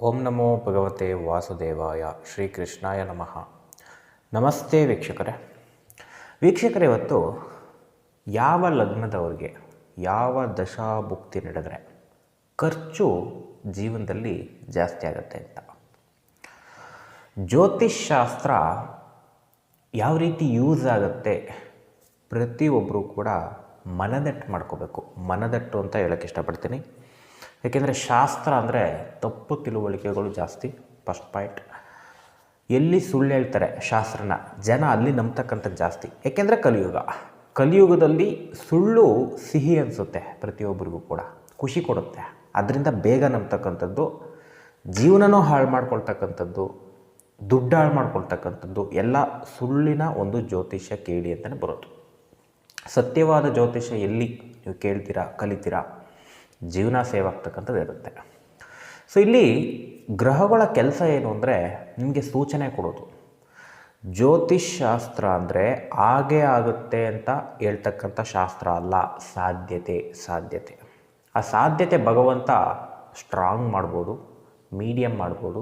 ಓಂ ನಮೋ ಭಗವತೆ ವಾಸುದೇವಾಯ ಶ್ರೀ ಕೃಷ್ಣಾಯ ನಮಃ. ನಮಸ್ತೆ ವೀಕ್ಷಕರೇ. ವೀಕ್ಷಕರೇ, ಇವತ್ತು ಯಾವ ಲಗ್ನದವ್ರಿಗೆ, ಯಾವ ದಶಾಭುಕ್ತಿ ನಡೆದರೆ ಖರ್ಚು ಜೀವನದಲ್ಲಿ ಜಾಸ್ತಿ ಆಗುತ್ತೆ ಅಂತ. ಜ್ಯೋತಿಷ್ ಶಾಸ್ತ್ರ ಯಾವ ರೀತಿ ಯೂಸ್ ಆಗುತ್ತೆ ಪ್ರತಿಯೊಬ್ಬರೂ ಕೂಡ ಮನದಟ್ಟು ಮಾಡ್ಕೋಬೇಕು. ಮನದಟ್ಟು ಅಂತ ಹೇಳೋಕ್ಕೆ ಇಷ್ಟಪಡ್ತೀನಿ. ಏಕೆಂದರೆ ಶಾಸ್ತ್ರ ಅಂದರೆ ತಪ್ಪು ತಿಳುವಳಿಕೆಗಳು ಜಾಸ್ತಿ. First point. ಎಲ್ಲಿ ಸುಳ್ಳು ಹೇಳ್ತಾರೆ ಶಾಸ್ತ್ರನ? ಜನ ಅಲ್ಲಿ ನಂಬ್ತಕ್ಕಂಥದ್ದು ಜಾಸ್ತಿ. ಏಕೆಂದರೆ ಕಲಿಯುಗ. ಕಲಿಯುಗದಲ್ಲಿ ಸುಳ್ಳು ಸಿಹಿ ಅನಿಸುತ್ತೆ ಪ್ರತಿಯೊಬ್ಬರಿಗೂ ಕೂಡ. ಖುಷಿ ಕೊಡುತ್ತೆ. ಅದರಿಂದ ಬೇಗ ನಂಬ್ತಕ್ಕಂಥದ್ದು, ಜೀವನನೂ ಹಾಳು ಮಾಡ್ಕೊಳ್ತಕ್ಕಂಥದ್ದು, ದುಡ್ಡು ಹಾಳು ಮಾಡ್ಕೊಳ್ತಕ್ಕಂಥದ್ದು, ಎಲ್ಲ ಸುಳ್ಳಿನ ಒಂದು ಜ್ಯೋತಿಷ್ಯ ಕೇಳಿ ಅಂತಲೇ ಬರೋದು. ಸತ್ಯವಾದ ಜ್ಯೋತಿಷ್ಯ ಎಲ್ಲಿ ನೀವು ಕೇಳ್ತೀರಾ, ಕಲಿತೀರಾ? ಜೀವನ ಸೇವ್ ಆಗ್ತಕ್ಕಂಥದ್ದು ಇರುತ್ತೆ. ಸೊ ಇಲ್ಲಿ ಗ್ರಹಗಳ ಕೆಲಸ ಏನು ಅಂದರೆ ನಿಮಗೆ ಸೂಚನೆ ಕೊಡೋದು. ಜ್ಯೋತಿಷ್ ಶಾಸ್ತ್ರ ಅಂದರೆ ಹಾಗೆ ಆಗುತ್ತೆ ಅಂತ ಹೇಳ್ತಕ್ಕಂಥ ಶಾಸ್ತ್ರ ಅಲ್ಲ, ಸಾಧ್ಯತೆ ಸಾಧ್ಯತೆ. ಆ ಸಾಧ್ಯತೆ ಭಗವಂತ ಸ್ಟ್ರಾಂಗ್ ಮಾಡ್ಬೋದು ಮೀಡಿಯಮ್ ಮಾಡ್ಬೋದು,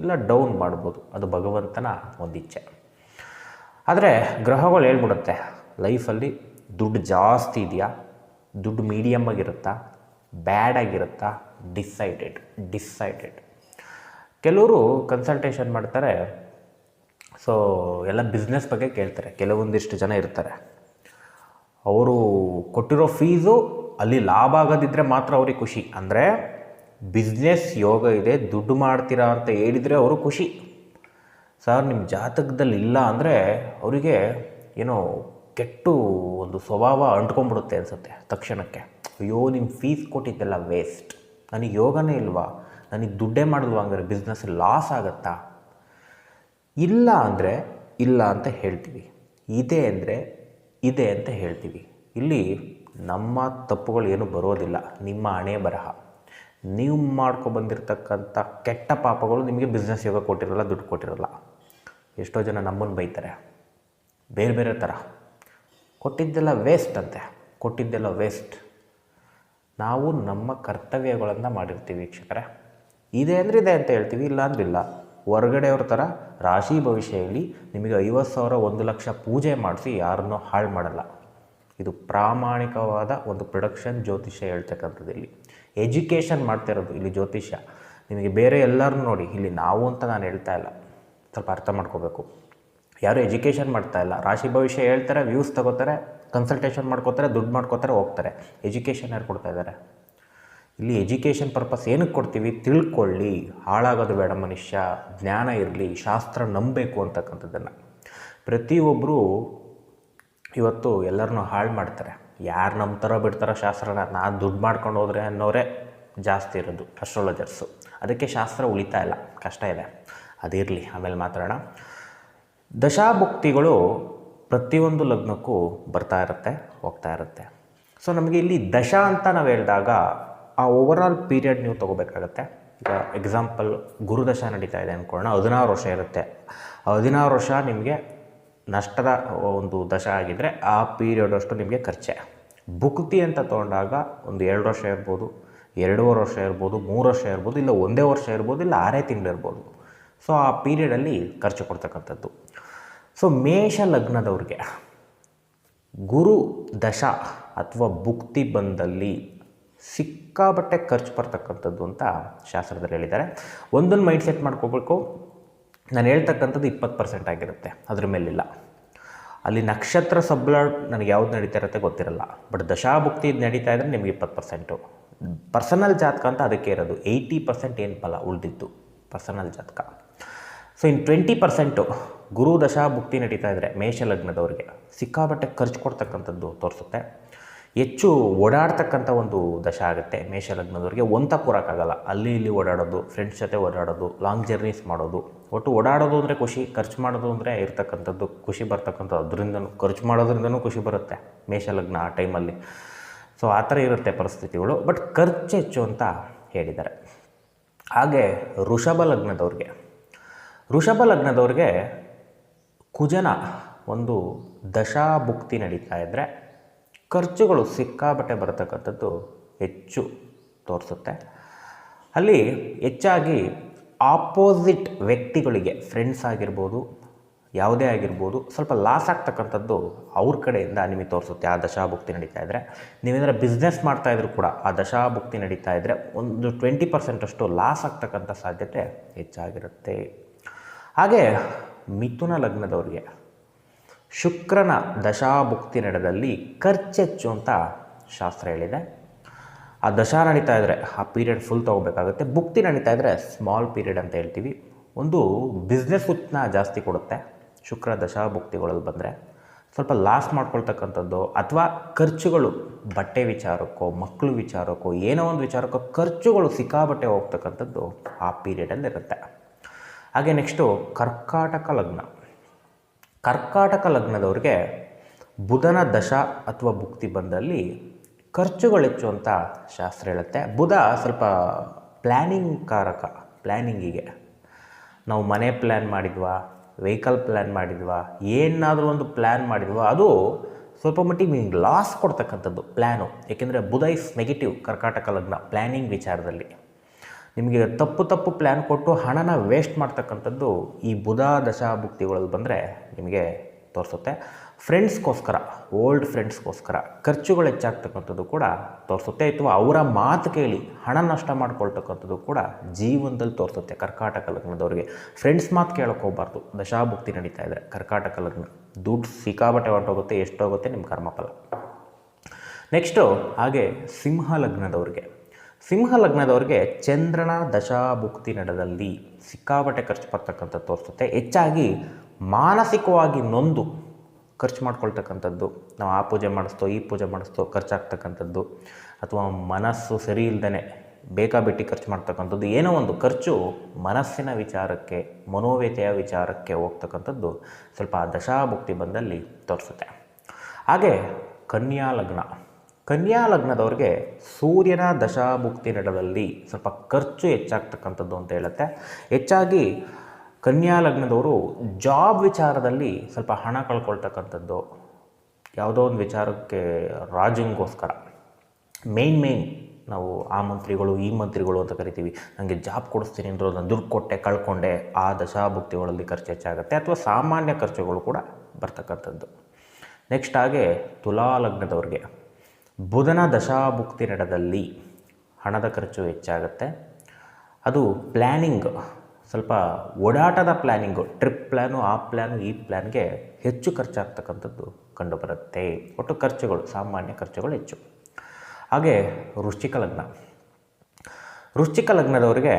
ಇಲ್ಲ ಡೌನ್ ಮಾಡ್ಬೋದು. ಅದು ಭಗವಂತನ ಒಂದು ಇಚ್ಛೆ ಆದರೆ ಗ್ರಹಗಳು ಹೇಳ್ಬಿಡುತ್ತೆ ಲೈಫಲ್ಲಿ ದುಡ್ಡು ಜಾಸ್ತಿ ಇದೆಯಾ? ದುಡ್ಡು ಮೀಡಿಯಮ್ ಆಗಿರುತ್ತಾ? ಬ್ಯಾಡ್ ಆಗಿರುತ್ತಾ? ಡಿಸೈಡೆಡ್ ಡಿಸೈಡೆಡ್ ಕೆಲವರು ಕನ್ಸಲ್ಟೇಷನ್ ಮಾಡ್ತಾರೆ. ಸೊ ಎಲ್ಲ ಬಿಸ್ನೆಸ್ ಬಗ್ಗೆ ಕೇಳ್ತಾರೆ. ಕೆಲವೊಂದಿಷ್ಟು ಜನ ಇರ್ತಾರೆ. ಅವರು ಕೊಟ್ಟಿರೋ ಫೀಸು ಅಲ್ಲಿ ಲಾಭ ಆಗೋದಿದ್ರೆ ಮಾತ್ರ ಅವ್ರಿಗೆ ಖುಷಿ. ಅಂದರೆ ಬಿಸ್ನೆಸ್ ಯೋಗ ಇದೆ, ದುಡ್ಡು ಮಾಡ್ತೀರಾ ಅಂತ ಹೇಳಿದರೆ ಅವರು ಖುಷಿ. ಸರ್ ನಿಮ್ಮ ಜಾತಕದಲ್ಲಿ ಇಲ್ಲ ಅಂದರೆ ಅವರಿಗೆ ಏನೋ ಕೆಟ್ಟು ಒಂದು ಸ್ವಭಾವ ಅಂಟ್ಕೊಂಡ್ಬಿಡುತ್ತೆ ಅನಿಸುತ್ತೆ ತಕ್ಷಣಕ್ಕೆ. ಅಯ್ಯೋ ನಿಮ್ಮ ಫೀಸ್ ಕೊಟ್ಟಿದ್ದೆಲ್ಲ ವೇಸ್ಟ್ ನನಗೆ ಯೋಗನೇ ಇಲ್ವಾ? ನನಗೆ ದುಡ್ಡೇ ಮಾಡಿಲ್ವಾ ಅಂದರೆ ಬಿಸ್ನೆಸ್ ಲಾಸ್ ಆಗುತ್ತಾ? ಇಲ್ಲ ಅಂದರೆ ಇಲ್ಲ ಅಂತ ಹೇಳ್ತೀವಿ. ಇದೆ ಅಂದರೆ ಇದೆ ಅಂತ ಹೇಳ್ತೀವಿ. ಇಲ್ಲಿ ನಮ್ಮ ತಪ್ಪುಗಳು ಏನು ಬರೋದಿಲ್ಲ. ನಿಮ್ಮ ಹಣೆ ಬರಹ. ನೀವು ಮಾಡ್ಕೊಬಂದಿರ್ತಕ್ಕಂಥ ಕೆಟ್ಟ ಪಾಪಗಳು ನಿಮಗೆ ಬಿಸ್ನೆಸ್ ಯೋಗ ಕೊಟ್ಟಿರಲ್ಲ, ದುಡ್ಡು ಕೊಟ್ಟಿರಲ್ಲ. ಎಷ್ಟೋ ಜನ ನಮ್ಮನ್ನು ಬೈತಾರೆ. ಬೇರೆ ಬೇರೆ ಥರ. ಕೊಟ್ಟಿದ್ದೆಲ್ಲ ವೇಸ್ಟ್ ಅಂತೆ. ಕೊಟ್ಟಿದ್ದೆಲ್ಲ ವೇಸ್ಟ್ ನಾವು ನಮ್ಮ ಕರ್ತವ್ಯಗಳನ್ನು ಮಾಡಿರ್ತೀವಿ ವೀಕ್ಷಕರೇ. ಇದೆ ಅಂದರೆ ಇದೆ ಅಂತ ಹೇಳ್ತೀವಿ, ಇಲ್ಲ ಇಲ್ಲ. ಹೊರಗಡೆಯವ್ರ ಥರ ರಾಶಿ ಭವಿಷ್ಯ ಹೇಳಿ ನಿಮಗೆ ಐವತ್ತು ಸಾವಿರ ಒಂದು ಲಕ್ಷ ಪೂಜೆ ಮಾಡಿಸಿ ಯಾರನ್ನೂ ಹಾಳು ಮಾಡಲ್ಲ. ಇದು ಪ್ರಾಮಾಣಿಕವಾದ ಒಂದು ಪ್ರೊಡಕ್ಷನ್ ಜ್ಯೋತಿಷ್ಯ ಹೇಳ್ತಕ್ಕಂಥದ್ದು ಇಲ್ಲಿ. ಎಜುಕೇಷನ್ ಮಾಡ್ತಿರೋದು ಇಲ್ಲಿ ಜ್ಯೋತಿಷ್ಯ. ನಿಮಗೆ ಬೇರೆ ಎಲ್ಲರೂ ನೋಡಿ, ಇಲ್ಲಿ ನಾವು ಅಂತ ನಾನು ಹೇಳ್ತಾ ಇಲ್ಲ. ಸ್ವಲ್ಪ ಅರ್ಥ ಮಾಡ್ಕೋಬೇಕು. ಯಾರು ಎಜುಕೇಷನ್ ಮಾಡ್ತಾ ಇಲ್ಲ. ರಾಶಿ ಭವಿಷ್ಯ ಹೇಳ್ತಾರೆ ವ್ಯೂಸ್ ತಗೋತಾರೆ ಕನ್ಸಲ್ಟೇಷನ್ ಮಾಡ್ಕೋತಾರೆ, ದುಡ್ಡು ಮಾಡ್ಕೋತಾರೆ, ಹೋಗ್ತಾರೆ. ಎಜುಕೇಷನ್ ಯಾರು ಕೊಡ್ತಾ ಇದ್ದಾರೆ. ಇಲ್ಲಿ ಎಜುಕೇಷನ್ ಪರ್ಪಸ್ ಏನಕ್ಕೆ ಕೊಡ್ತೀವಿ? ತಿಳ್ಕೊಳ್ಳಿ. ಹಾಳಾಗೋದು ಬೇಡ ಮನುಷ್ಯ. ಜ್ಞಾನ ಇರಲಿ. ಶಾಸ್ತ್ರ ನಂಬಬೇಕು ಅಂತಕ್ಕಂಥದ್ದನ್ನು. ಪ್ರತಿಯೊಬ್ಬರು ಇವತ್ತು ಎಲ್ಲರನ್ನೂ ಹಾಳು ಮಾಡ್ತಾರೆ. ಯಾರು ನಂಬ್ತಾರೋ ಬಿಡ್ತಾರೋ ಶಾಸ್ತ್ರನ ನಾನು ದುಡ್ಡು ಮಾಡ್ಕೊಂಡು ಹೋದ್ರೆ ಅನ್ನೋರೇ ಜಾಸ್ತಿ ಇರೋದು ಅಸ್ಟ್ರಾಲಜರ್ಸು ಅದಕ್ಕೆ ಶಾಸ್ತ್ರ ಉಳಿತಾ ಇಲ್ಲ. ಕಷ್ಟ ಇದೆ. ಅದಿರಲಿ. ಆಮೇಲೆ ಮಾತಾಡೋಣ. ದಶಾಭುಕ್ತಿಗಳು ಪ್ರತಿಯೊಂದು ಲಗ್ನಕ್ಕೂ ಬರ್ತಾ ಇರುತ್ತೆ, ಹೋಗ್ತಾ ಇರುತ್ತೆ. ಸೊ ನಮಗೆ ಇಲ್ಲಿ ದಶ ಅಂತ ನಾವು ಹೇಳಿದಾಗ ಆ ಓವರಾಲ್ ಪೀರಿಯಡ್ ನೀವು ತೊಗೋಬೇಕಾಗತ್ತೆ. ಈಗ ಎಕ್ಸಾಂಪಲ್ ಗುರುದಶ ನಡೀತಾ ಇದೆ ಅಂದ್ಕೊಳ್ಳೋಣ ಹದಿನಾರು ವರ್ಷ ಇರುತ್ತೆ. ಆ ಹದಿನಾರು ವರ್ಷ ನಿಮಗೆ ನಷ್ಟದ ಒಂದು ದಶ ಆಗಿದ್ದರೆ ಆ ಪೀರಿಯಡ್ ಅಷ್ಟು ನಿಮಗೆ ಖರ್ಚೆ. ಭುಕ್ತಿ ಅಂತ ತೊಗೊಂಡಾಗ ಒಂದು ಎರಡು ವರ್ಷ ಇರ್ಬೋದು, ಎರಡೂವರೆ ವರ್ಷ ಇರ್ಬೋದು, ಮೂರು ವರ್ಷ ಇರ್ಬೋದು, ಇಲ್ಲ ಒಂದೇ ವರ್ಷ ಇರ್ಬೋದು, ಇಲ್ಲ ಆರೇ ತಿಂಗಳು ಇರ್ಬೋದು. ಸೊ ಆ ಪೀರಿಯಡಲ್ಲಿ ಖರ್ಚು ಕೊಡ್ತಕ್ಕಂಥದ್ದು. ಸೊ ಮೇಷ ಲಗ್ನದವ್ರಿಗೆ ಗುರು ದಶ ಅಥವಾ ಭುಕ್ತಿ ಬಂದಲ್ಲಿ ಸಿಕ್ಕಾಬಟ್ಟೆ ಖರ್ಚು ಬರ್ತಕ್ಕಂಥದ್ದು ಅಂತ ಶಾಸ್ತ್ರದಲ್ಲಿ ಹೇಳಿದ್ದಾರೆ. ಒಂದೊಂದು ಮೈಂಡ್ ಸೆಟ್ ಮಾಡ್ಕೋಬೇಕು. ನಾನು ಹೇಳ್ತಕ್ಕಂಥದ್ದು ಇಪ್ಪತ್ತು ಪರ್ಸೆಂಟ್ ಆಗಿರುತ್ತೆ. ಅದ್ರ ಮೇಲಿಲ್ಲ. ಅಲ್ಲಿ ನಕ್ಷತ್ರ ಸಬ್ಲ ನನಗೆ ಯಾವ್ದು ನಡೀತಾ ಇರುತ್ತೆ ಗೊತ್ತಿರಲ್ಲ. ಬಟ್ ದಶಾಭುಕ್ತಿ ನಡೀತಾ ಇದ್ರೆ ನಿಮಗೆ ಇಪ್ಪತ್ತು ಪರ್ಸೆಂಟು ಪರ್ಸನಲ್ ಜಾತಕ ಅಂತ ಅದಕ್ಕೆ ಇರೋದು. ಏಯ್ಟಿ ಪರ್ಸೆಂಟ್ ಏನು ಫಲ ಉಳಿದಿತ್ತು ಪರ್ಸನಲ್ ಜಾತಕ. ಸೊ ಇನ್ನು ಟ್ವೆಂಟಿ ಪರ್ಸೆಂಟು ಗುರು ದಶಾಭುಕ್ತಿ ನಡೀತಾ ಇದ್ದರೆ ಮೇಷ ಲಗ್ನದವ್ರಿಗೆ ಸಿಕ್ಕಾಬಟ್ಟೆ ಖರ್ಚು ಕೊಡ್ತಕ್ಕಂಥದ್ದು ತೋರಿಸುತ್ತೆ. ಹೆಚ್ಚು ಓಡಾಡ್ತಕ್ಕಂಥ ಒಂದು ದಶ ಆಗುತ್ತೆ ಮೇಷ ಲಗ್ನದವ್ರಿಗೆ. ಒಂತ ಕೂರೋಕ್ಕಾಗಲ್ಲ ಅಲ್ಲಿ ಇಲ್ಲಿ ಓಡಾಡೋದು ಫ್ರೆಂಡ್ಸ್ ಜೊತೆ ಓಡಾಡೋದು ಲಾಂಗ್ ಜರ್ನೀಸ್ ಮಾಡೋದು. ಒಟ್ಟು ಓಡಾಡೋದು ಅಂದರೆ ಖುಷಿ, ಖರ್ಚು ಮಾಡೋದು ಅಂದರೆ ಇರ್ತಕ್ಕಂಥದ್ದು ಖುಷಿ ಬರ್ತಕ್ಕಂಥದ್ದು. ಅದರಿಂದನೂ ಖರ್ಚು ಮಾಡೋದ್ರಿಂದನೂ ಖುಷಿ ಬರುತ್ತೆ ಮೇಷ ಲಗ್ನ ಆ ಟೈಮಲ್ಲಿ ಸೊ ಆ ಥರ ಇರುತ್ತೆ ಪರಿಸ್ಥಿತಿಗಳು. ಬಟ್ ಖರ್ಚು ಹೆಚ್ಚು ಅಂತ ಹೇಳಿದ್ದಾರೆ. ಹಾಗೆ ಋಷಭ ಲಗ್ನದವ್ರಿಗೆ. ಋಷಭ ಲಗ್ನದವ್ರಿಗೆ ಕುಜನ ಒಂದು ದಶಾಭುಕ್ತಿ ನಡೀತಾ ಇದ್ದರೆ ಖರ್ಚುಗಳು ಸಿಕ್ಕಾಬಟ್ಟೆ ಬರತಕ್ಕಂಥದ್ದು ಹೆಚ್ಚು ತೋರಿಸುತ್ತೆ. ಅಲ್ಲಿ ಹೆಚ್ಚಾಗಿ ಆಪೋಸಿಟ್ ವ್ಯಕ್ತಿಗಳಿಗೆ ಫ್ರೆಂಡ್ಸ್ ಆಗಿರ್ಬೋದು, ಯಾವುದೇ ಆಗಿರ್ಬೋದು, ಸ್ವಲ್ಪ ಲಾಸ್ ಆಗ್ತಕ್ಕಂಥದ್ದು ಅವ್ರ ಕಡೆಯಿಂದ ನಿಮಗೆ ತೋರಿಸುತ್ತೆ. ಆ ದಶಾಭುಕ್ತಿ ನಡೀತಾ ಇದ್ದರೆ ನೀವೇನಾದ್ರೂ ಬಿಸ್ನೆಸ್ ಮಾಡ್ತಾಯಿದ್ರು ಕೂಡ ಆ ದಶಾಭುಕ್ತಿ ನಡೀತಾ ಇದ್ದರೆ ಒಂದು ಟ್ವೆಂಟಿ ಪರ್ಸೆಂಟಷ್ಟು ಲಾಸ್ ಆಗ್ತಕ್ಕಂಥ ಸಾಧ್ಯತೆ ಹೆಚ್ಚಾಗಿರುತ್ತೆ. ಹಾಗೆ ಮಿಥುನ ಲಗ್ನದವ್ರಿಗೆ. ಶುಕ್ರನ ದಶಾಭುಕ್ತಿ ನಡೆದಲ್ಲಿ ಖರ್ಚೆಚ್ಚು ಅಂತ ಶಾಸ್ತ್ರ ಹೇಳಿದೆ. ಆ ದಶಾ ನಡೀತಾ ಇದ್ದರೆ ಆ ಪೀರಿಯಡ್ ಫುಲ್ ತೊಗೋಬೇಕಾಗುತ್ತೆ. ಭುಕ್ತಿ ನಡೀತಾ ಇದ್ದರೆ ಸ್ಮಾಲ್ ಪೀರಿಯಡ್ ಅಂತ ಹೇಳ್ತೀವಿ. ಒಂದು ಬಿಸ್ನೆಸ್ ಉತ್ನ ಜಾಸ್ತಿ ಕೊಡುತ್ತೆ ಶುಕ್ರ ದಶಾ ಭುಕ್ತಿಗಳಲ್ಲಿ ಬಂದರೆ. ಸ್ವಲ್ಪ ಲಾಸ್ ಮಾಡ್ಕೊಳ್ತಕ್ಕಂಥದ್ದು ಅಥವಾ ಖರ್ಚುಗಳು ಬಟ್ಟೆ ವಿಚಾರಕ್ಕೋ ಮಕ್ಕಳು ವಿಚಾರಕ್ಕೋ, ಏನೋ ಒಂದು ವಿಚಾರಕ್ಕೋ ಖರ್ಚುಗಳು ಸಿಕ್ಕಾಬಟ್ಟೆ ಹೋಗ್ತಕ್ಕಂಥದ್ದು ಆ ಪೀರಿಯಡಲ್ಲಿ ಇರುತ್ತೆ ಹಾಗೆ ನೆಕ್ಸ್ಟು ಕರ್ಕಾಟಕ ಲಗ್ನ. ಕರ್ಕಾಟಕ ಲಗ್ನದವ್ರಿಗೆ ಬುಧನ ದಶ ಅಥವಾ ಭುಕ್ತಿ ಬಂದಲ್ಲಿ ಖರ್ಚುಗಳು ಹೆಚ್ಚು ಅಂತ ಶಾಸ್ತ್ರ ಹೇಳುತ್ತೆ. ಬುಧ ಸ್ವಲ್ಪ ಪ್ಲ್ಯಾನಿಂಗ್ ಕಾರಕ ಪ್ಲ್ಯಾನಿಂಗಿಗೆ ನಾವು ಮನೆ ಪ್ಲ್ಯಾನ್ ಮಾಡಿದ್ವಾ ವೆಹಿಕಲ್ ಪ್ಲ್ಯಾನ್ ಮಾಡಿದ್ವಾ, ಏನಾದರೂ ಒಂದು ಪ್ಲ್ಯಾನ್ ಮಾಡಿದ್ವಾ, ಅದು ಸ್ವಲ್ಪ ಮಟ್ಟಿಗೆ ಲಾಸ್ ಕೊಡ್ತಕ್ಕಂಥದ್ದು ಪ್ಲ್ಯಾನು ಏಕೆಂದರೆ ಬುಧ ಇಸ್ ನೆಗೆಟಿವ್ ಕರ್ಕಾಟಕ ಲಗ್ನ ಪ್ಲ್ಯಾನಿಂಗ್ ವಿಚಾರದಲ್ಲಿ. ನಿಮಗೆ ತಪ್ಪು ತಪ್ಪು ಪ್ಲ್ಯಾನ್ ಕೊಟ್ಟು ಹಣನ ವೇಸ್ಟ್ ಮಾಡ್ತಕ್ಕಂಥದ್ದು ಈ ಬುಧ ದಶಾಭುಕ್ತಿಗಳಲ್ಲಿ ಬಂದರೆ ನಿಮಗೆ ತೋರಿಸುತ್ತೆ. ಫ್ರೆಂಡ್ಸ್ಗೋಸ್ಕರ ಓಲ್ಡ್ ಫ್ರೆಂಡ್ಸ್ಗೋಸ್ಕರ ಖರ್ಚುಗಳು ಹೆಚ್ಚಾಗ್ತಕ್ಕಂಥದ್ದು ಕೂಡ ತೋರಿಸುತ್ತೆ. ಅಥವಾ ಅವರ ಮಾತು ಕೇಳಿ ಹಣ ನಷ್ಟ ಮಾಡ್ಕೊಳ್ತಕ್ಕಂಥದ್ದು ಕೂಡ ಜೀವನದಲ್ಲಿ ತೋರಿಸುತ್ತೆ ಕರ್ಕಾಟಕ ಲಗ್ನದವರಿಗೆ. ಫ್ರೆಂಡ್ಸ್ ಮಾತು ಕೇಳೋಕೆ ಹೋಗ್ಬಾರ್ದು. ದಶಾಭುಕ್ತಿ ನಡೀತಾ ಇದೆ. ಕರ್ಕಾಟಕ ಲಗ್ನ. ದುಡ್ಡು ಸಿಕ್ಕಾಬಟ್ಟೆ ಹೊರಟೋಗುತ್ತೆ, ಎಷ್ಟೋಗುತ್ತೆ ನಿಮ್ಮ ಕರ್ಮಫಲ. ನೆಕ್ಸ್ಟು ಹಾಗೆ ಸಿಂಹ ಲಗ್ನದವ್ರಿಗೆ. ಸಿಂಹ ಲಗ್ನದವ್ರಿಗೆ ಚಂದ್ರನ ದಶಾಭುಕ್ತಿ ನಡೆದಲ್ಲಿ ಸಿಕ್ಕಾಪಟ್ಟೆ ಖರ್ಚು ಬರ್ತಕ್ಕಂಥ ತೋರಿಸುತ್ತೆ. ಹೆಚ್ಚಾಗಿ ಮಾನಸಿಕವಾಗಿ ನೊಂದು ಖರ್ಚು ಮಾಡ್ಕೊಳ್ತಕ್ಕಂಥದ್ದು. ನಾವು ಆ ಪೂಜೆ ಮಾಡಿಸ್ತೋ ಈ ಪೂಜೆ ಮಾಡಿಸ್ತೋ ಖರ್ಚಾಗ್ತಕ್ಕಂಥದ್ದು. ಅಥವಾ ಮನಸ್ಸು ಸರಿ ಇಲ್ಲದೇ ಬೇಕಾಬಿಟ್ಟಿ ಖರ್ಚು ಮಾಡ್ತಕ್ಕಂಥದ್ದು. ಏನೋ ಒಂದು ಖರ್ಚು ಮನಸ್ಸಿನ ವಿಚಾರಕ್ಕೆ, ಮನೋವ್ಯತೆಯ ವಿಚಾರಕ್ಕೆ ಹೋಗ್ತಕ್ಕಂಥದ್ದು ಸ್ವಲ್ಪ ದಶಾಭುಕ್ತಿ ಬಂದಲ್ಲಿ ತೋರಿಸುತ್ತೆ. ಹಾಗೆ ಕನ್ಯಾ ಲಗ್ನ ಕನ್ಯಾ ಲಗ್ನದವ್ರಿಗೆ ಸೂರ್ಯನ ದಶಾಭುಕ್ತಿ ನಡದಲ್ಲಿ ಸ್ವಲ್ಪ ಖರ್ಚು ಹೆಚ್ಚಾಗ್ತಕ್ಕಂಥದ್ದು ಅಂತ ಹೇಳುತ್ತೆ. ಹೆಚ್ಚಾಗಿ ಕನ್ಯಾ ಲಗ್ನದವರು ಜಾಬ್ ವಿಚಾರದಲ್ಲಿ ಸ್ವಲ್ಪ ಹಣ ಕಳ್ಕೊಳ್ತಕ್ಕಂಥದ್ದು. ಯಾವುದೋ ಒಂದು ವಿಚಾರಕ್ಕೆ ರಾಜಿಂಗೋಸ್ಕರ ಮೇಯ್ನ್ ಮೇನ್ ನಾವು ಆ ಮಂತ್ರಿಗಳು, ಈ ಮಂತ್ರಿಗಳು ಅಂತ ಕರಿತೀವಿ. ನನಗೆ ಜಾಬ್ ಕೊಡಿಸ್ತೀನಿ ಅಂದರು ನಾನು ದುಡ್ಡು ಕೊಟ್ಟೆ, ಕಳ್ಕೊಂಡೆ, ಆ ದಶಾಭುಕ್ತಿಗಳಲ್ಲಿ ಖರ್ಚು ಹೆಚ್ಚಾಗುತ್ತೆ ಅಥವಾ ಸಾಮಾನ್ಯ ಖರ್ಚುಗಳು ಕೂಡ ಬರ್ತಕ್ಕಂಥದ್ದು. ನೆಕ್ಸ್ಟ್ ಹಾಗೆ ತುಲಾ ಲಗ್ನದವ್ರಿಗೆ ಬುಧನ ದಶಾಭುಕ್ತಿ ನಡದಲ್ಲಿ ಹಣದ ಖರ್ಚು ಹೆಚ್ಚಾಗುತ್ತೆ. ಅದು ಪ್ಲ್ಯಾನಿಂಗ್ ಸ್ವಲ್ಪ ಓಡಾಟದ ಪ್ಲ್ಯಾನಿಂಗು ಟ್ರಿಪ್ ಪ್ಲ್ಯಾನು ಆ ಪ್ಲ್ಯಾನು ಈ ಪ್ಲ್ಯಾನ್ಗೆ ಹೆಚ್ಚು ಖರ್ಚಾಗ್ತಕ್ಕಂಥದ್ದು ಕಂಡುಬರುತ್ತೆ. ಒಟ್ಟು ಖರ್ಚುಗಳು, ಸಾಮಾನ್ಯ ಖರ್ಚುಗಳು ಹೆಚ್ಚು. ಹಾಗೆ ವೃಶ್ಚಿಕ ಲಗ್ನ. ವೃಶ್ಚಿಕ ಲಗ್ನದವರಿಗೆ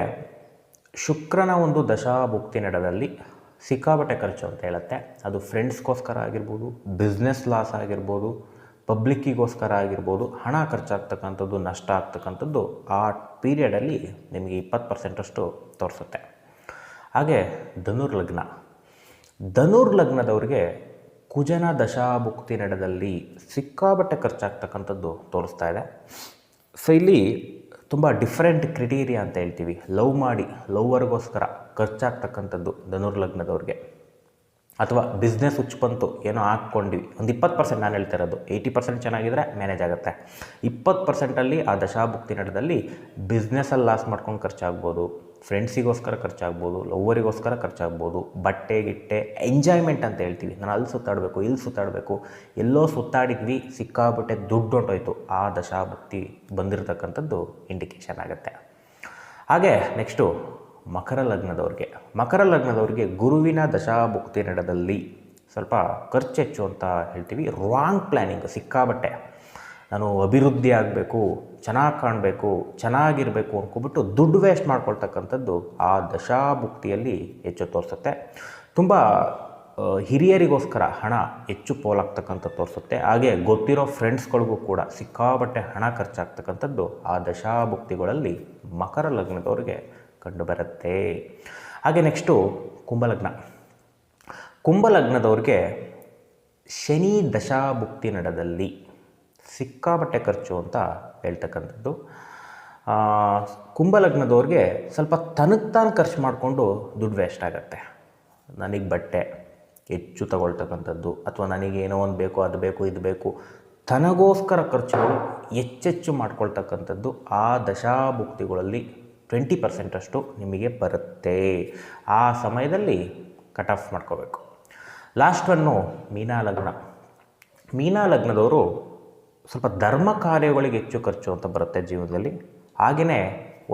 ಶುಕ್ರನ ಒಂದು ದಶಾಭುಕ್ತಿ ನಡದಲ್ಲಿ ಸಿಕ್ಕಾಬಟ್ಟೆ ಖರ್ಚು ಅಂತ ಹೇಳುತ್ತೆ. ಅದು ಫ್ರೆಂಡ್ಸ್ಗೋಸ್ಕರ ಆಗಿರ್ಬೋದು ಬಿಸ್ನೆಸ್ ಲಾಸ್ ಆಗಿರ್ಬೋದು ಪಬ್ಲಿಕ್ಕಿಗೋಸ್ಕರ ಆಗಿರ್ಬೋದು, ಹಣ ಖರ್ಚಾಗ್ತಕ್ಕಂಥದ್ದು, ನಷ್ಟ ಆಗ್ತಕ್ಕಂಥದ್ದು ಆ ಪೀರಿಯಡಲ್ಲಿ ನಿಮಗೆ ಇಪ್ಪತ್ತು ಪರ್ಸೆಂಟಷ್ಟು ತೋರಿಸುತ್ತೆ. ಹಾಗೆ ಧನುರ್ ಲಗ್ನ. ಧನುರ್ ಲಗ್ನದವ್ರಿಗೆ ಕುಜನ ದಶಾಭುಕ್ತಿ ನಡೆದಲ್ಲಿ ಸಿಕ್ಕಾಬಟ್ಟೆ ಖರ್ಚಾಗ್ತಕ್ಕಂಥದ್ದು ತೋರಿಸ್ತಾ ಇದೆ. ಸೊ ಇಲ್ಲಿ ತುಂಬ ಡಿಫ್ರೆಂಟ್ ಕ್ರಿಟೀರಿಯಾ ಅಂತ ಹೇಳ್ತೀವಿ. ಲವ್ ಮಾಡಿ ಲವ್ವರ್ಗೋಸ್ಕರ ಖರ್ಚಾಗ್ತಕ್ಕಂಥದ್ದು ಧನುರ್ ಲಗ್ನದವ್ರಿಗೆ. ಅಥವಾ ಬಿಸ್ನೆಸ್ ಬಂತು, ಏನೋ ಹಾಕ್ಕೊಂಡ್ವಿ. ಒಂದು ಇಪ್ಪತ್ತು ಪರ್ಸೆಂಟ್ ನಾನು ಹೇಳ್ತಾ ಇರೋದು. ಏಯ್ಟಿ ಪರ್ಸೆಂಟ್ ಚೆನ್ನಾಗಿದ್ದರೆ ಮ್ಯಾನೇಜ್ ಆಗುತ್ತೆ. ಇಪ್ಪತ್ತು ಪರ್ಸೆಂಟಲ್ಲಿ ಆ ದಶಾಭುಕ್ತಿ ನಡೆದಲ್ಲಿ ಬಿಸ್ನೆಸ್ಸಲ್ಲಿ ಲಾಸ್ ಮಾಡ್ಕೊಂಡು ಖರ್ಚಾಗ್ಬೋದು. ಫ್ರೆಂಡ್ಸಿಗೋಸ್ಕರ ಖರ್ಚಾಗ್ಬೋದು ಲವ್ವರಿಗೋಸ್ಕರ ಖರ್ಚಾಗ್ಬೋದು. ಬಟ್ಟೆ, ಗಿಟ್ಟೆ ಎಂಜಾಯ್ಮೆಂಟ್ ಅಂತ ಹೇಳ್ತೀವಿ. ನಾನು ಅಲ್ಲಿ ಸುತ್ತಾಡಬೇಕು, ಇಲ್ಲಿ ಸುತ್ತಾಡಬೇಕು. ಎಲ್ಲೋ ಸುತ್ತಾಡಿದ್ವಿ ಸಿಕ್ಕಾಬಿಟ್ಟೆ ದುಡ್ಡು ಹೊಂಟೋಯ್ತು. ಆ ದಶಾಭುಕ್ತಿ ಬಂದಿರತಕ್ಕಂಥದ್ದು ಇಂಡಿಕೇಶನ್ ಆಗುತ್ತೆ. ಹಾಗೆ ನೆಕ್ಸ್ಟು ಮಕರ ಲಗ್ನದವ್ರಿಗೆ. ಮಕರ ಲಗ್ನದವ್ರಿಗೆ ಗುರುವಿನ ದಶಾಭುಕ್ತಿ ನಡೆದಲ್ಲಿ ಸ್ವಲ್ಪ ಖರ್ಚೆಚ್ಚು ಅಂತ ಹೇಳ್ತೀವಿ. ರಾಂಗ್ ಪ್ಲ್ಯಾನಿಂಗ್ ಸಿಕ್ಕಾಬಟ್ಟೆ. ನಾನು ಅಭಿವೃದ್ಧಿ ಆಗಬೇಕು, ಚೆನ್ನಾಗಿ ಕಾಣಬೇಕು, ಚೆನ್ನಾಗಿರಬೇಕು ಅಂದ್ಕೊಬಿಟ್ಟು ದುಡ್ಡು ವೇಸ್ಟ್ ಮಾಡ್ಕೊಳ್ತಕ್ಕಂಥದ್ದು ಆ ದಶಾಭುಕ್ತಿಯಲ್ಲಿ ಹೆಚ್ಚು ತೋರಿಸುತ್ತೆ. ತುಂಬ ಹಿರಿಯರಿಗೋಸ್ಕರ ಹಣ ಹೆಚ್ಚು ಪೋಲಾಗ್ತಕ್ಕಂಥ ತೋರಿಸುತ್ತೆ. ಹಾಗೆ ಗೊತ್ತಿರೋ ಫ್ರೆಂಡ್ಸ್ಗಳಿಗೂ ಕೂಡ ಸಿಕ್ಕಾಬಟ್ಟೆ ಹಣ ಖರ್ಚಾಗ್ತಕ್ಕಂಥದ್ದು ಆ ದಶಾಭುಕ್ತಿಗಳಲ್ಲಿ ಮಕರ ಲಗ್ನದವ್ರಿಗೆ ಕಂಡುಬರುತ್ತೆ. ಹಾಗೆ ನೆಕ್ಸ್ಟು ಕುಂಭಲಗ್ನ. ಕುಂಭಲಗ್ನದವ್ರಿಗೆ ಶನಿ ದಶಾಭುಕ್ತಿ ನಡದಲ್ಲಿ ಸಿಕ್ಕಾಪಟ್ಟೆ ಖರ್ಚು ಅಂತ ಹೇಳ್ತಕ್ಕಂಥದ್ದು. ಕುಂಭಲಗ್ನದವ್ರಿಗೆ ಸ್ವಲ್ಪ ತನಗೆ ತಾನು ಖರ್ಚು ಮಾಡಿಕೊಂಡು ದುಡ್ಡು ವೇಸ್ಟ್ ಆಗುತ್ತೆ. ನನಗೆ ಬಟ್ಟೆ ಹೆಚ್ಚು ತಗೊಳ್ತಕ್ಕಂಥದ್ದು ಅಥವಾ ನನಗೆ ಏನೋ ಒಂದು ಬೇಕು, ಅದು ಬೇಕು, ಇದು ಬೇಕು, ತನಗೋಸ್ಕರ ಖರ್ಚುಗಳು ಹೆಚ್ಚೆಚ್ಚು ಮಾಡ್ಕೊಳ್ತಕ್ಕಂಥದ್ದು ಆ ದಶಾಭುಕ್ತಿಗಳಲ್ಲಿ ಟ್ವೆಂಟಿ ಪರ್ಸೆಂಟಷ್ಟು ನಿಮಗೆ ಬರುತ್ತೆ. ಆ ಸಮಯದಲ್ಲಿ ಕಟ್ ಆಫ್ ಮಾಡ್ಕೋಬೇಕು. ಲಾಸ್ಟ್ ಒನ್ನು ಮೀನಾ ಲಗ್ನ. ಮೀನಾ ಲಗ್ನದವರು ಸ್ವಲ್ಪ ಧರ್ಮ ಕಾರ್ಯಗಳಿಗೆ ಹೆಚ್ಚು ಖರ್ಚು ಅಂತ ಬರುತ್ತೆ ಜೀವನದಲ್ಲಿ. ಹಾಗೆಯೇ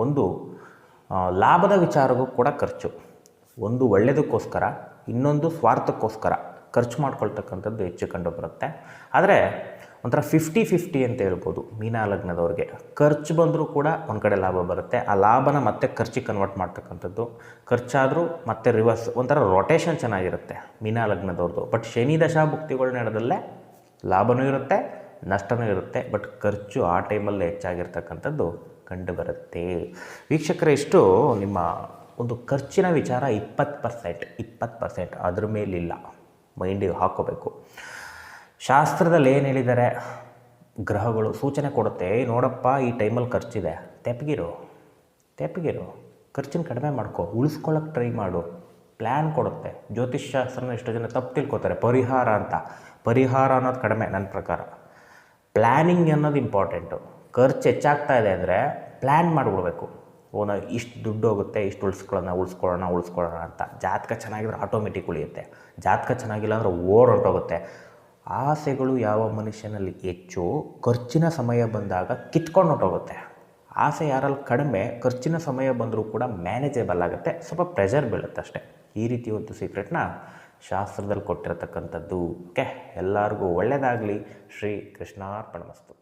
ಒಂದು ಲಾಭದ ವಿಚಾರಕ್ಕೂ ಕೂಡ ಖರ್ಚು. ಒಂದು ಒಳ್ಳೆಯದಕ್ಕೋಸ್ಕರ ಇನ್ನೊಂದು ಸ್ವಾರ್ಥಕ್ಕೋಸ್ಕರ ಖರ್ಚು ಮಾಡ್ಕೊಳ್ತಕ್ಕಂಥದ್ದು ಹೆಚ್ಚು ಕಂಡು ಬರುತ್ತೆ. ಆದರೆ ಒಂಥರ ಫಿಫ್ಟಿ ಫಿಫ್ಟಿ ಅಂತ ಹೇಳ್ಬೋದು ಮೀನಾ ಲಗ್ನದವ್ರಿಗೆ. ಖರ್ಚು ಬಂದರೂ ಕೂಡ ಒಂದು ಕಡೆ ಲಾಭ ಬರುತ್ತೆ. ಆ ಲಾಭನ ಮತ್ತೆ ಖರ್ಚಿಗೆ ಕನ್ವರ್ಟ್ ಮಾಡ್ತಕ್ಕಂಥದ್ದು. ಖರ್ಚಾದರೂ ಮತ್ತೆ ರಿವರ್ಸ್ ಒಂಥರ ರೊಟೇಷನ್ ಚೆನ್ನಾಗಿರುತ್ತೆ ಮೀನಾ ಲಗ್ನದವ್ರದ್ದು ಬಟ್ ಶನಿ ದಶಾ ದಶಾಭುಕ್ತಿಗಳು ನಡೆದಲ್ಲೇ ಲಾಭನೂ ಇರುತ್ತೆ, ನಷ್ಟನೂ ಇರುತ್ತೆ. ಬಟ್ ಖರ್ಚು ಆ ಟೈಮಲ್ಲೇ ಹೆಚ್ಚಾಗಿರ್ತಕ್ಕಂಥದ್ದು ಕಂಡುಬರುತ್ತೆ. ವೀಕ್ಷಕರೇ, ಇಷ್ಟು ನಿಮ್ಮ ಒಂದು ಖರ್ಚಿನ ವಿಚಾರ ಇಪ್ಪತ್ತು ಪರ್ಸೆಂಟ್ ಇಪ್ಪತ್ತು ಪರ್ಸೆಂಟ್ ಅದ್ರ ಮೇಲಿಲ್ಲ. ಮೈಂಡಿಗೆ ಹಾಕ್ಕೋಬೇಕು ಶಾಸ್ತ್ರದಲ್ಲಿ ಏನು ಹೇಳಿದ್ದಾರೆ? ಗ್ರಹಗಳು ಸೂಚನೆ ಕೊಡುತ್ತೆ, "ಏಯ್ ನೋಡಪ್ಪ, ಈ ಟೈಮಲ್ಲಿ ಖರ್ಚಿದೆ. ತೆಪ್ಪಗಿರು ತೆಪ್ಪಗಿರು. ಖರ್ಚಿನ ಕಡಿಮೆ ಮಾಡ್ಕೊ ಉಳಿಸ್ಕೊಳ್ಳೋಕೆ ಟ್ರೈ ಮಾಡು. ಪ್ಲ್ಯಾನ್ ಕೊಡುತ್ತೆ. ಜ್ಯೋತಿಷ್ ಶಾಸ್ತ್ರನ ಎಷ್ಟೋ ಜನ ತಪ್ಪು ತಿಳ್ಕೊತಾರೆ. ಪರಿಹಾರ ಅಂತ. ಪರಿಹಾರ ಅನ್ನೋದು ಕಡಿಮೆ ನನ್ನ ಪ್ರಕಾರ. ಪ್ಲ್ಯಾನಿಂಗ್ ಅನ್ನೋದು ಇಂಪಾರ್ಟೆಂಟು ಖರ್ಚು ಹೆಚ್ಚಾಗ್ತಾ ಇದೆ ಅಂದರೆ ಪ್ಲ್ಯಾನ್ ಮಾಡಿಬಿಡ್ಬೇಕು. ಓನ ಇಷ್ಟು ದುಡ್ಡು ಹೋಗುತ್ತೆ, ಇಷ್ಟು ಉಳಿಸ್ಕೊಳ್ಳೋಣ ಉಳಿಸ್ಕೊಳ್ಳೋಣ ಉಳಿಸ್ಕೊಳ್ಳೋಣ ಅಂತ. ಜಾತಕ ಚೆನ್ನಾಗಿದ್ರೆ ಆಟೋಮೆಟಿಕ್ ಉಳಿಯುತ್ತೆ. ಜಾತಕ ಚೆನ್ನಾಗಿಲ್ಲ ಅಂದರೆ ಓಡ್ ಹೊರಟೋಗುತ್ತೆ ಆಸೆಗಳು ಯಾವ ಮನುಷ್ಯನಲ್ಲಿ ಹೆಚ್ಚು ಖರ್ಚಿನ ಸಮಯ ಬಂದಾಗ ಕಿತ್ಕೊಂಡು ಹೊಟ್ಟೋಗುತ್ತೆ ಆಸೆ ಯಾರಲ್ಲಿ ಕಡಿಮೆ, ಖರ್ಚಿನ ಸಮಯ ಬಂದರೂ ಕೂಡ ಮ್ಯಾನೇಜೇಬಲ್ ಆಗುತ್ತೆ. ಸ್ವಲ್ಪ ಪ್ರೆಷರ್ ಬೀಳುತ್ತೆ ಅಷ್ಟೇ. ಈ ರೀತಿ ಒಂದು ಸೀಕ್ರೆಟ್ನ ಶಾಸ್ತ್ರದಲ್ಲಿ ಕೊಟ್ಟಿರತಕ್ಕಂಥದ್ದು. ಓಕೆ? ಎಲ್ಲರಿಗೂ ಒಳ್ಳೆಯದಾಗಲಿ ಶ್ರೀ ಕೃಷ್ಣಾರ್ಪಣಮಸ್ತು